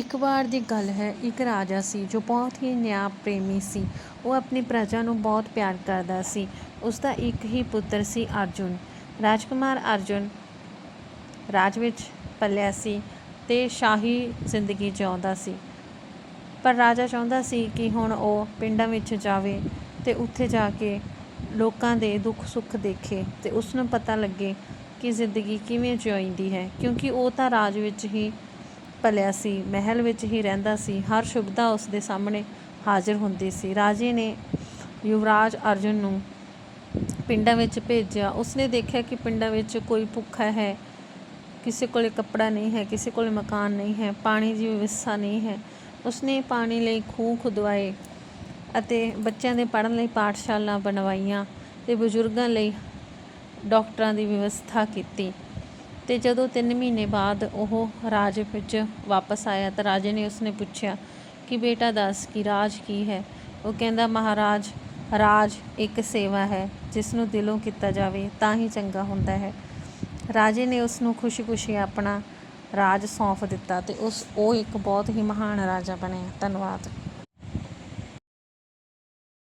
ਇੱਕ ਵਾਰ ਦੀ ਗੱਲ ਹੈ, ਇੱਕ ਰਾਜਾ ਸੀ ਜੋ ਬਹੁਤ ਹੀ ਨਿਆਂ ਪ੍ਰੇਮੀ ਸੀ। ਉਹ ਆਪਣੀ ਪ੍ਰਜਾ ਨੂੰ ਬਹੁਤ ਪਿਆਰ ਕਰਦਾ ਸੀ। ਉਸ ਦਾ ਇੱਕ ਹੀ ਪੁੱਤਰ ਸੀ ਅਰਜੁਨ। ਰਾਜਕੁਮਾਰ ਅਰਜੁਨ ਰਾਜ ਵਿੱਚ ਪਲਿਆ ਸੀ ਤੇ ਸ਼ਾਹੀ ਜ਼ਿੰਦਗੀ ਜਿਉਂਦਾ ਸੀ। ਪਰ ਰਾਜਾ ਚਾਹੁੰਦਾ ਸੀ ਕਿ ਹੁਣ ਉਹ ਪਿੰਡਾਂ ਵਿੱਚ ਜਾਵੇ ਤੇ ਉੱਥੇ ਜਾ ਕੇ ਲੋਕਾਂ ਦੇ ਦੁੱਖ ਸੁੱਖ ਦੇਖੇ ਤੇ ਉਸ ਨੂੰ ਪਤਾ ਲੱਗੇ ਕਿ ਜ਼ਿੰਦਗੀ ਕਿਵੇਂ ਜਿਉਂਦੀ ਹੈ, ਕਿਉਂਕਿ ਉਹ ਤਾਂ ਰਾਜ ਵਿੱਚ ਹੀ ਭਲਿਆ ਸੀ, ਮਹਿਲ ਵਿੱਚ ਹੀ ਰਹਿੰਦਾ ਸੀ। ਹਰ ਸੁਵਿਧਾ ਉਸ ਦੇ ਸਾਹਮਣੇ ਹਾਜ਼ਰ ਹੁੰਦੀ ਸੀ। ਰਾਜੇ ਨੇ ਯੁਵਰਾਜ ਅਰਜੁਨ ਨੂੰ ਪਿੰਡਾਂ ਵਿੱਚ ਭੇਜਿਆ। ਉਸਨੇ ਦੇਖਿਆ ਕਿ ਪਿੰਡਾਂ ਵਿੱਚ ਕੋਈ ਭੁੱਖਾ ਹੈ, ਕਿਸੇ ਕੋਲੇ ਕੱਪੜਾ ਨਹੀਂ ਹੈ, ਕਿਸੇ ਕੋਲੇ ਮਕਾਨ ਨਹੀਂ ਹੈ, ਪਾਣੀ ਦੀ ਵਿਵਸਥਾ ਨਹੀਂ ਹੈ। ਉਸਨੇ ਪਾਣੀ ਲਈ ਖੂਹ ਖੁਦਵਾਏ ਅਤੇ ਬੱਚਿਆਂ ਦੇ ਪੜ੍ਹਨ ਲਈ ਪਾਠਸ਼ਾਲਾ ਬਣਵਾਈਆਂ ਤੇ ਬਜ਼ੁਰਗਾਂ ਲਈ ਡਾਕਟਰਾਂ ਦੀ ਵਿਵਸਥਾ ਕੀਤੀ। ਤੇ ਜਦੋਂ 3 ਮਹੀਨੇ ਬਾਅਦ ਉਹ ਰਾਜ ਵਿੱਚ ਵਾਪਸ ਆਇਆ ਤਾਂ ਰਾਜੇ ਨੇ ਉਸਨੇ ਪੁੱਛਿਆ ਕਿ ਬੇਟਾ ਦੱਸ ਕਿ ਰਾਜ ਕੀ ਹੈ? ਉਹ ਕਹਿੰਦਾ, ਮਹਾਰਾਜ, ਰਾਜ ਇੱਕ ਸੇਵਾ ਹੈ ਜਿਸ ਨੂੰ ਦਿਲੋਂ ਕੀਤਾ ਜਾਵੇ ਤਾਂ ਹੀ ਚੰਗਾ ਹੁੰਦਾ ਹੈ। ਰਾਜੇ ਨੇ ਉਸ ਨੂੰ ਖੁਸ਼ੀ-ਖੁਸ਼ੀ ਆਪਣਾ ਰਾਜ ਸੌਂਪ ਦਿੱਤਾ ਤੇ ਉਸ, ਉਹ ਇੱਕ ਬਹੁਤ ਹੀ ਮਹਾਨ ਰਾਜਾ ਬਣਿਆ। ਧੰਨਵਾਦ।